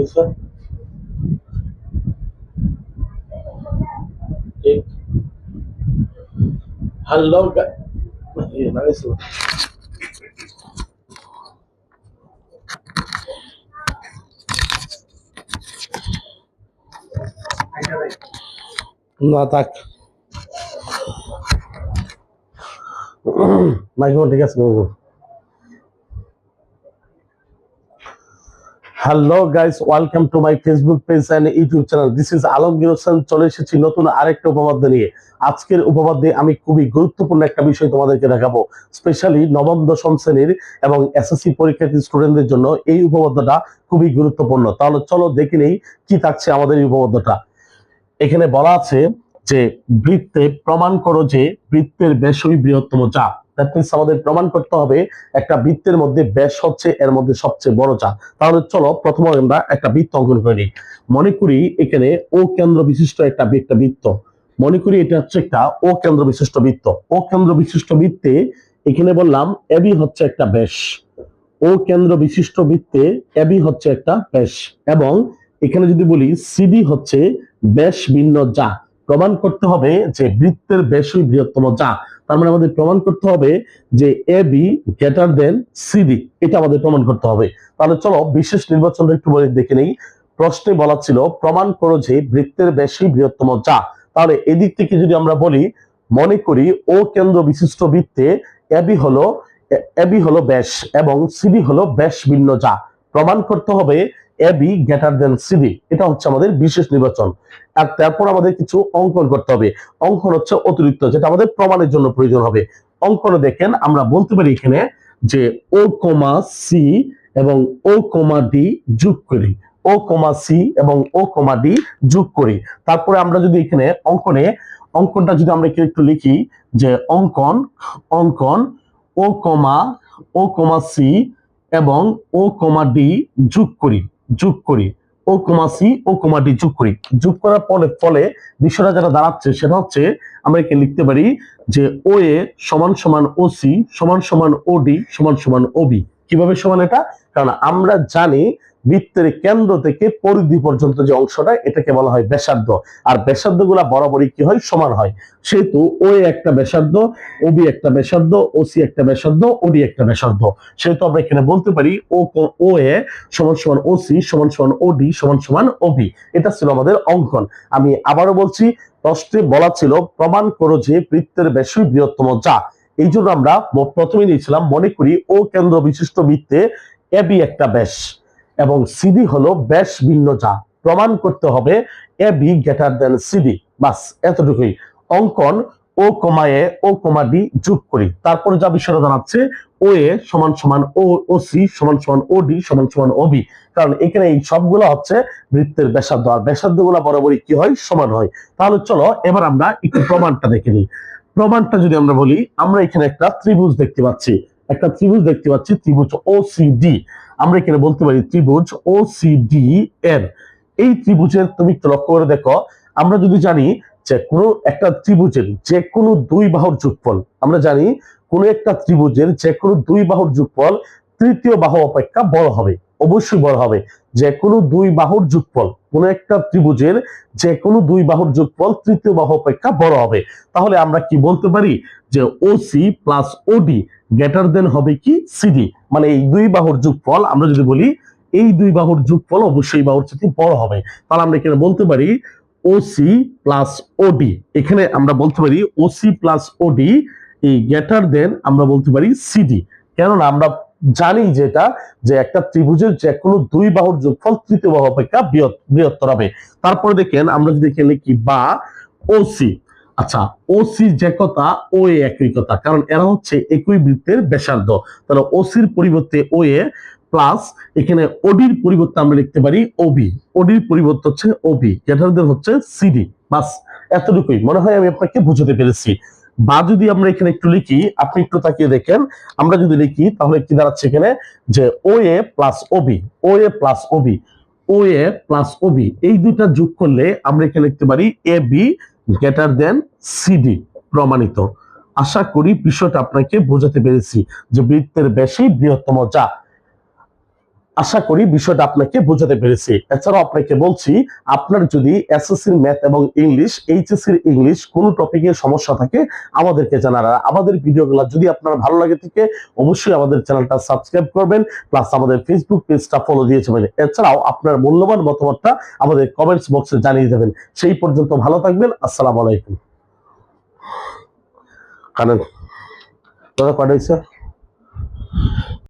কিছু ঠিক hello nice না থাক মাইক্রোফোন ঠিক আছে hello guys welcome to my Facebook page and YouTube channel this is Alamgir Hossain চলে এসেছি নতুন আরেকটা উপপাদ্য নিয়ে। আজকের উপপাদ্যে আমি খুবই গুরুত্বপূর্ণ একটা বিষয় তোমাদেরকে দেখাবো স্পেশালি নবম, দশম শ্রেণির এবং এসএসসি পরীক্ষার্থী স্টুডেন্টদের জন্য এই উপপাদ্যটা খুবই গুরুত্বপূর্ণ। তাহলে চলো দেখে নেই কি থাকছে আমাদের এই উপপাদ্যটা এখানে বলা আছে যে বৃত্তে প্রমাণ করো যে বৃত্তের ব্যাসই বৃহত্তম চাপ। দ্যাট মিনস আমাদের প্রমাণ করতে হবে একটা বৃত্তের মধ্যে ব্যাস হচ্ছে, এর মধ্যে সবচেয়ে বড় চাপ। তাহলে চলো আমরা একটা বৃত্ত অঙ্কন করে নিই। মনে করি এখানে ও কেন্দ্র বিশিষ্ট একটা একটা বৃত্ত। মনে করি এটা হচ্ছে একটা ও কেন্দ্র বিশিষ্ট বৃত্ত। ও কেন্দ্র বিশিষ্ট বৃত্তে এখানে বললাম এবি হচ্ছে একটা ব্যাস। ও কেন্দ্র বিশিষ্ট বৃত্তে এবি হচ্ছে একটা ব্যাস। এবং এখানে যদি বলি সিডি হচ্ছে ব্যাস ভিন্ন যা। প্রমাণ করতে হবে যে বৃত্তের ব্যাসই বৃহত্তম যা। তার মানে আমাদের প্রমাণ করতে হবে যে A B greater than CD এটা আমাদের প্রমাণ করতে হবে। তাহলে চলো বিশেষ নির্বাচনটা একটু বলে দেখে নেই। প্রশ্নে বলা ছিল, প্রমাণ করো যে বৃত্তের ব্যাসই বৃহত্তম যা। তাহলে এদিক থেকে যদি আমরা বলি, মনে করি ও কেন্দ্র বিশিষ্ট বৃত্তে এবি হলো এবি হলো ব্যাস এবং সিডি হলো ব্যাস ভিন্ন যা। প্রমাণ করতে হবে এবি গ্রেটার দেন সিডি এটা হচ্ছে আমাদের বিশেষ নির্বাচন। আর তারপর আমাদের কিছু অঙ্কন করতে হবে। অঙ্কন হচ্ছে অতিরিক্ত, যেটা আমাদের প্রমাণের জন্য প্রয়োজন হবে। অঙ্কনে দেখেন, আমরা বলতে পারি এখানে যে ও কমা সি এবং ও কমা ডি যোগ করি। ও কমা সি এবং ও কমা ডি যোগ করি। তারপরে আমরা যদি এখানে অঙ্কনে, অঙ্কনটা যদি আমরা একটু লিখি যে অঙ্কন অঙ্কন ও কমা ও কমা সি এবং ও কমা ডি যোগ করি। যোগ করি। ও কমা সি, ও কমা ডি যোগ করি। যুগ করার ফলে ফলে বিষয়টা যেটা দাঁড়াচ্ছে, সেটা হচ্ছে আমরা একে লিখতে পারি যে ও এ সমান সমান ও সি, সমান সমান ও ডি, সমান সমান ও বি। কীভাবে সমান এটা? কারণ আমরা জানি বৃত্তের কেন্দ্র থেকে পরিধি পর্যন্ত যে অংশটা, এটাকে বলা হয় ব্যাসার্ধ। আর ব্যাসার্ধগুলা বরাবরই কি হয়? সমান হয়। সেহেতু ও একটা ব্যাসার্ধ ও বি একটা ব্যাসার্ধ ও সি একটা ব্যাসার্ধ ও ডি একটা ব্যাসার্ধ। সেহেতু আমরা এখানে বলতে পারি ও ও এ সমান সমান ও সি সমান সমান ও ডি সমান সমান ও বি এটা ছিল আমাদের অঙ্কন। আমি আবারও বলছি প্রশ্নে বলা ছিল, প্রমাণ করো যে বৃত্তের ব্যাসই বৃহত্তম যা। এই জন্য আমরা প্রথমে নিয়েছিলাম, মনে করি ও কেন্দ্র বিশিষ্ট বৃত্তে এবি একটা ব্যাস। এবং সিডি হলো ব্যাস ভিন্ন যা প্রমাণ করতে হবে A B greater than CD বাস, এতটুকুই। অঙ্কন ও কমা এ ও কমা ডি যোগ করি। তারপরে যা বিষয়টা জানাচ্ছে ও এ সমান সমান ও ও সি সমান সমান ও ডি সমান সমান ও বি কারণ এখানে এই সবগুলো হচ্ছে বৃত্তের ব্যাসার্ধ। আর ব্যাসার্ধগুলো বরাবরই কি হয়? সমান হয়। তাহলে চলো, এবার আমরা একটু প্রমাণটা দেখে নিই। প্রমাণটা যদি আমরা বলি, আমরা এখানে একটা ত্রিভুজ দেখতে পাচ্ছি। একটা ত্রিভুজ দেখতে পাচ্ছি, ত্রিভুজ ও ডি আমরা এখানে বলতে পারি ত্রিভুজ ও ডি এর এই ত্রিভুজের তুমি লক্ষ্য করে দেখো, আমরা যদি জানি যে কোনো একটা ত্রিভুজের যে কোনো দুই বাহুর যোগফল, আমরা জানি কোনো একটা ত্রিভুজের যে কোনো দুই বাহুর যোগফল তৃতীয় বাহু অপেক্ষা বড় হবে, অবশ্যই বড় হবে। যে কোনো দুই বাহুর যোগফল। কোনো একটা ত্রিভুজের যে কোনো দুই বাহুর যোগফল তৃতীয় বাহু অপেক্ষা বড় হবে। তাহলে আমরা কি বলতে পারি যে OC plus OD greater than হবে কি সিডি মানে এই দুই বাহুর যোগফল, আমরা যদি বলি এই দুই বাহুর যোগফল অবশ্যই বাহুর সাথে বড় হবে। তাহলে আমরা এখানে বলতে পারি ওসি প্লাস ওডি এখানে আমরা বলতে পারি ওসি প্লাস ওডি এই গ্রেটার দেন আমরা বলতে পারি সিডি কেননা আমরা জানি যেটা, যে একটা ত্রিভুজের যে কোনো দুই বাহুর যোগফল তৃতীয় বাহু অপেক্ষা বৃহত্তর হবে। তারপরে দেখেন, আমরা যদি এখানে লিখি বা ওসি আচ্ছা ওসি যে কথা ও এ একই কথা, কারণ এরা হচ্ছে একই বৃত্তের ব্যাসার্ধ। তাহলে ওসির পরিবর্তে ও এ প্লাস এখানে ওডির পরিবর্তে আমরা লিখতে পারি ওবি ওডির পরিবর্তে হচ্ছে ওবি যেটাদের হচ্ছে সিডি বাস, এতটুকুই। মনে হয় আমি আপনাকে বুঝাতে পেরেছি। বা যদি আমরা এখানে একটু লিখি, আপনি একটু তাকিয়ে দেখেন, আমরা যদি লিখি, তাহলে কি দাঁড়াচ্ছে এখানে? যে O A plus OB O A plus OB O A plus OB এই দুইটা যোগ করলে আমরা এখানে লিখতে পারি A B greater than CD প্রমাণিত। আশা করি বিষয়টা আপনাকে বোঝাতে পেরেছি যে বৃত্তের বেশি বৃহত্তম যা আশা করি বিষয়টা আপনাকে বোঝাতে পেরেছি। এছাড়াও আপনাকে বলছি, আপনার যদি এসএসসির ম্যাথ এবং ইংলিশ এইচএসসির ইংলিশ কোন টপিকে সমস্যা থাকে, আমাদেরকে জানার আমাদের ভিডিওগুলো যদি আপনার ভালো লাগে থাকে, অবশ্যই আমাদের চ্যানেলটা সাবস্ক্রাইব করবেন, প্লাস আমাদের ফেসবুক পেজটা ফলো দিয়ে যাবেন। এছাড়াও আপনার মূল্যবান মতামতটা আমাদের কমেন্টস বক্সে জানিয়ে দেবেন। সেই পর্যন্ত ভালো থাকবেন, আসসালামু আলাইকুম। কারণ দাদা কটা